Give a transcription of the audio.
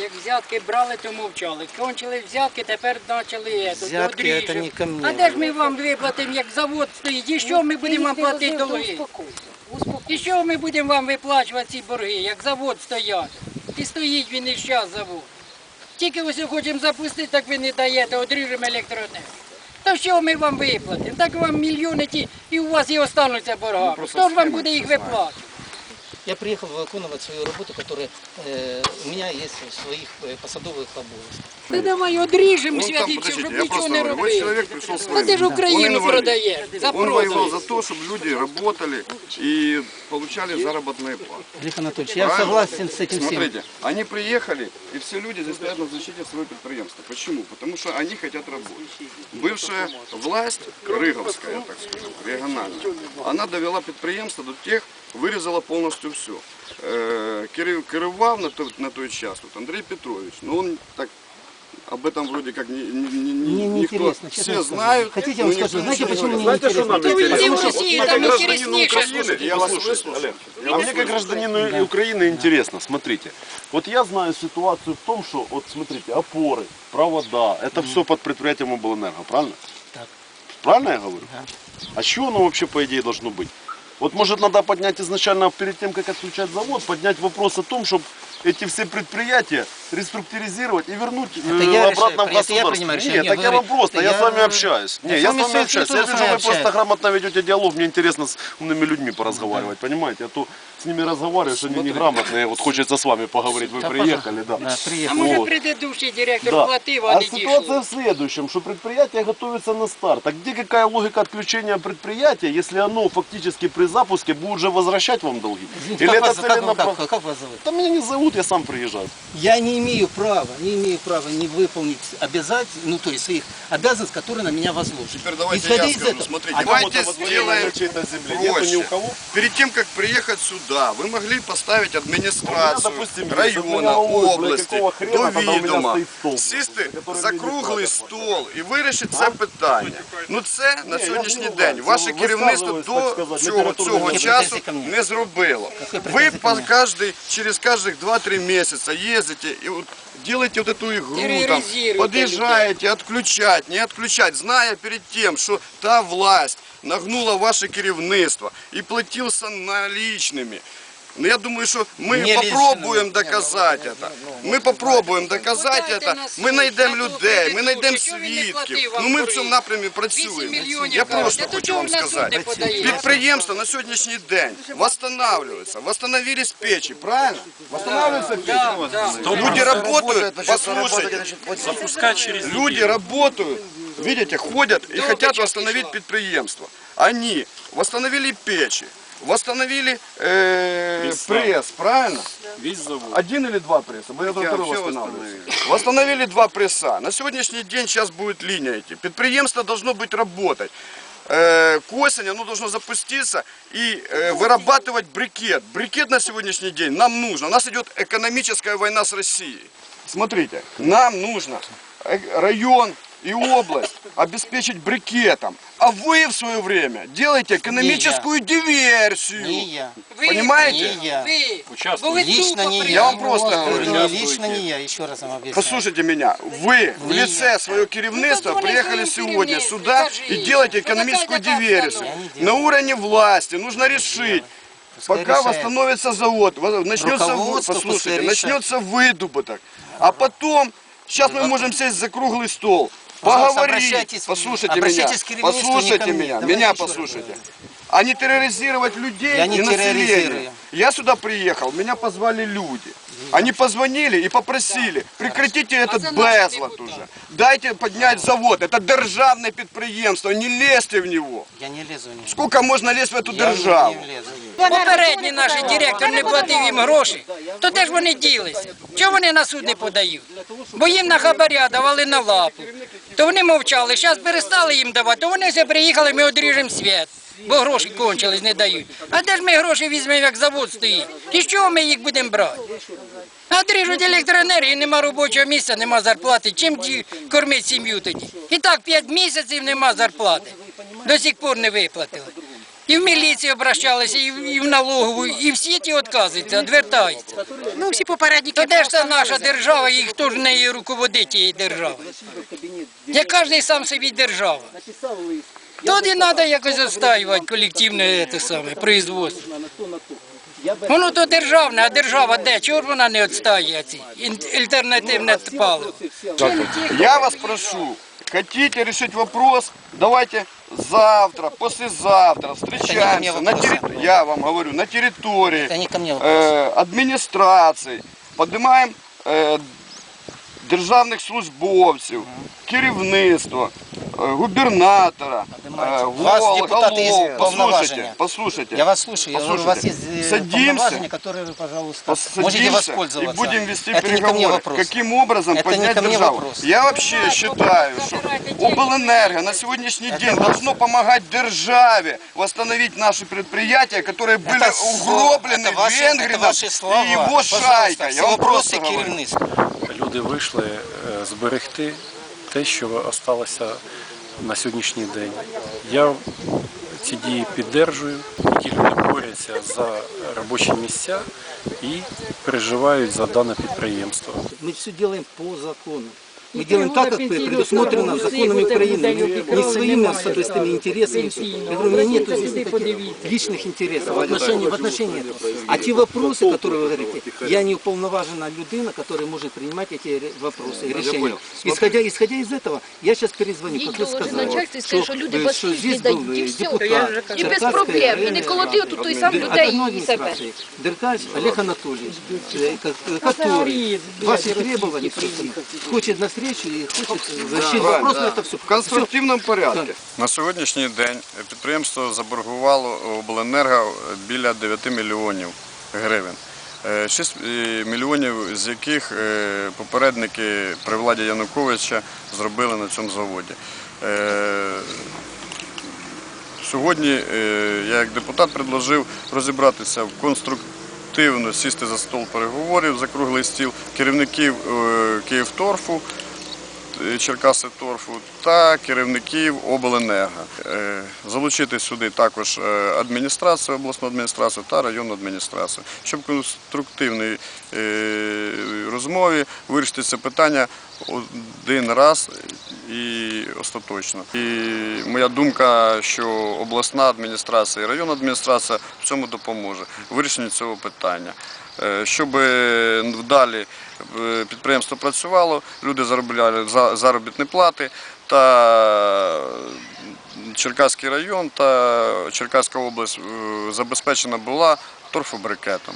Як взятки брали, то мовчали. Кончили взятки, тепер почали Взятки це не ко мне. А де ж ми вам виплатимо, як завод стоїть? І що ми будемо вам платити долги? І що ми будемо вам виплачувати ці борги, як завод стоять? І стоїть він і час завод. Тільки ось хочемо запустити, так ви не даєте, одріжемо електроенергію. То що ми вам виплатимо? Так вам мільйони ті, і у вас і остануться боргами. Хто ж вам буде їх виплачувати? Я приехал выполнять свою работу, которая э, у меня есть в своих э, посадовых обовязках. Та давай одріжемо Он там, святіцю, подождите, щоб я нічого просто не говорю, вот робили. человек пришел с А ти войны. ж Он Україну инвалид. продаєш, за Он воевал продаж. за то, чтобы люди работали и получали заработные платы. Олег Анатольевич, я Правильно? согласен с этим всем. Смотрите, они приехали, и все люди здесь стоят на защите своего предприятия. Почему? Потому что они хотят работать. Бывшая власть, Рыговская, так скажем, региональная, она довела предприятие до тех, вырезала полностью все. Керував на, той- на той час, вот Андрей Петрович, но он так об этом вроде как не, не, не- Мне не никто, интересно, честно все скажу. знают. Хотите, я но вам никто скажу, знаете, ничего не почему мне говорит. не Знаете, что нам интересно? Уйди в интересно? Россию, Вот там мне как гражданину интереснейше. Украины, Я вас послушайте, выслушал. Олег, Я а вас мне как выслушал. гражданину Украины интересно, смотрите. Вот я знаю ситуацию в том, что, вот смотрите, опоры, провода, это все под предприятием облэнерго, правильно? Так. Правильно я говорю? Да. А что оно вообще, по идее, должно быть? Вот может надо поднять изначально, перед тем, как отключать завод, поднять вопрос о том, чтобы эти все предприятия реструктуризировать и вернуть э, Это я обратно решаю, в это я государство. принимаю Нет, решение, так вы я вам просто, я я- с вами общаюсь. Я Не, с я с вами общаюсь. Я вижу, вы просто грамотно ведете диалог, мне интересно с умными людьми поразговаривать, понимаете? А то с ними разговариваешь, они неграмотные, вот хочется с вами поговорить, вы Да, приехали, да. Да, А приехал. може Вот. предыдущий директор Да. платив, а А ситуация в следующем, что предприятие готовится на старт. А где какая логика отключения предприятия, если оно фактически при запуске будет уже возвращать вам долги? Извините, Или как, это вас, как, целенапра- как- как вас зовут? Да меня не зовут, я сам приезжаю. Я не имею права, не имею права не выполнить обязательств, ну то есть своих обязанностей, которые на меня возложены. Теперь давайте Исходя я из скажу, этого- смотрите, А давайте Кого-то во дворе сделаем на чьей-то земле. Нету проще. ни у кого? Перед тем, как приехать сюда, вы могли поставить администрацию допустим, есть, района, от меня волнует, бля, области какого хрена до тогда у меня відома, стоїть стол, сісти который за мені не круглий треба. стол і вирішити це питання. Ну це на я сьогоднішній не день знаю, ваше це керівництво висказуюсь, так до сказати, цього, літературно. цього Які часу претензії ко мені? не зробило. Які Ви претензії по ко мені? каждый, через каждых 2-3 месяца ездите и вот делаете вот эту игру, там, Терроризируете подъезжаете, отключать, не отключать, зная перед тем, что та власть нагнула ваше керівництво и платился наличными. Ну, я думаю, что мы Не попробуем лично. доказать это. Мы попробуем доказать Подайте это. на суд, Ми знайдемо на людей, суд ми знайдемо що він не свідків. платив вам Ну ми в борги? цьому напрямі 8 працюємо. мільйонів Я кажуть. просто Та то хочу чого вам ви на суд не сказати. подаєте? Підприємство на сьогоднішній день восстанавливается. Восстановились печи, правильно? Восстанавливаются печи. Люди работают, послушайте. Люди работают, видите, ходят и хотят восстановить предприемство. Они восстановили печи, восстановили э, пресс, правильно? Один или два пресса? Мы это второй восстанавливаем. Восстановили два пресса. На сегодняшний день сейчас будет линия идти. Предприемство должно быть работать. Э, К осени оно должно запуститься и э, вырабатывать брикет. Брикет на сегодняшний день нам нужно. У нас идет экономическая война с Россией. Смотрите, нам нужно э, район и область обеспечить брикетом. А вы в свое время делаете экономическую диверсию. Не я. Ви, Понимаете? Не я. Ви, бо ви Лично тупо не я. Я вам просто говорю. Не лично не я, еще раз вам объясняю. Послушайте меня, вы в Не лице своего керівництва Ну, так приехали вони своїм сегодня керівництвом, сюда кажи. и делаете Ну, экономическую так, так, диверсию. так, так. На уровне власти нужно решить. Пускай Пока решает. восстановится завод, во- начнется, вы- Руководство послушайте, пускай начнется выдубыток. А потом, сейчас мы можем сесть за круглый стол, Пожалуйста, поговорить. обращайтесь- Послушайте меня, обращайтесь к керівництву, не ко послушайте мне. меня, Давайте меня еще раз послушайте. А не терроризировать людей Я не и население. терроризирую. Я сюда приехал, меня позвали люди. Они позвонили и попросили, прекратите этот це наш безлад депутат. уже. Дайте поднять завод. Это державное предприемство, не лезьте в него. Я не лезу в него. Сколько можно лезть в эту Я державу? не лезу. Попередній наш директор не платив їм гроші. То де ж вони ділися? Чого вони на суд не подають? Бо їм на хабаря давали на лапу. То вони мовчали, зараз перестали їм давати, то вони все приїхали, ми одріжемо світ. Бо гроші кончились, не дають. А де ж ми гроші візьмемо, як завод стоїть? І з чого ми їх будемо брати? А Одріжуть електроенергію, нема робочого місця, нема зарплати. Чим ті кормить сім'ю тоді? І так 5 місяців нема зарплати. До сих пор не виплатили. І в міліцію обращалися, і в, і в налогову, і всі ті відказуються, відвертаються. Ну, всі попередники. То де ж це наша держава і хто ж нею руководить тієї держави? Я кожен сам собі держава. Тоді треба якось застаювати колективне те саме, производство. Воно то державне, а держава де? Чого ж вона не відстає ці альтернативне паливо? Я вас прошу, хотите решить вопрос, давайте завтра, послезавтра встречаемся на терри- я вам говорю, на территории Это не ко мне вопрос. э, администрации, поднимаем э, державних службовців, керівництво, е, губернатора, е, Вас гол- депутаты есть голов. полноважения. Послушайте, послушайте. Я вас слушаю. Я говорю, у вас есть Послушайте, э, садимся. полноважения, которые вы, пожалуйста, можете Садимся и воспользоваться. будем вести Это не ко мне переговоры. вопрос. Каким образом Это не поднять ко мне державу? вопрос. Я вообще считаю, что облэнерго на сегодняшний день должно помогать державе восстановить наши предприятия, которые были Это слова, угроблены это ваши- Венгрином это ваши слова. и его Пожалуйста, шайкой. все Я вам вопросы просто говорю. керівництва. Люди вийшли е, зберегти те, що осталося на сьогоднішній день. Я ці дії піддержую. Ті люди борються за робочі місця і переживають за дане підприємство. Ми все робимо по закону. Мы делаем так, как предусмотрено законами Украины. Не своими особистыми интересами. Я говорю, у меня нет здесь никаких личных интересов в отношении, в отношении этого. А те вопросы, которые вы говорите, я не уполноважена людина, которая может принимать эти ре- вопросы и решения. Исходя, исходя из этого, я сейчас перезвоню, как вы доложи сказали, начальству і скажи, що люди э, без что слів здесь не был дають, і э, все. депутат І без Черкасской проблем. І не районной колоти рады. тут той сам От людей одной і себе. администрации. Деркач Олег Анатольевич, э, ко- который ваши требования собственно, хочет на встречу и хочет решить вопрос на это все. В конструктивному порядку. На сьогоднішній день підприємство заборгувало обленерго біля 9 мільйонів гривень. 6 мільйонів з яких е, попередники при владі Януковича зробили на цьому заводі. Е, Сьогодні е, я як депутат предложив розібратися в конструктивно сісти за стол переговорів за круглий стіл керівників е, Київторфу, е, Черкаси торфу та керівників обленерго. Е, Залучити сюди також е, адміністрацію, обласну адміністрацію та районну адміністрацію, щоб в конструктивній е, розмові вирішити це питання один раз і остаточно. І моя думка, що обласна адміністрація і районна адміністрація в цьому допоможе вирішенні цього питання. Е, Щоб вдалі е, підприємство працювало, люди заробляли заробітні плати та Черкаський район та Черкаська область е, забезпечена була торфобрикетом.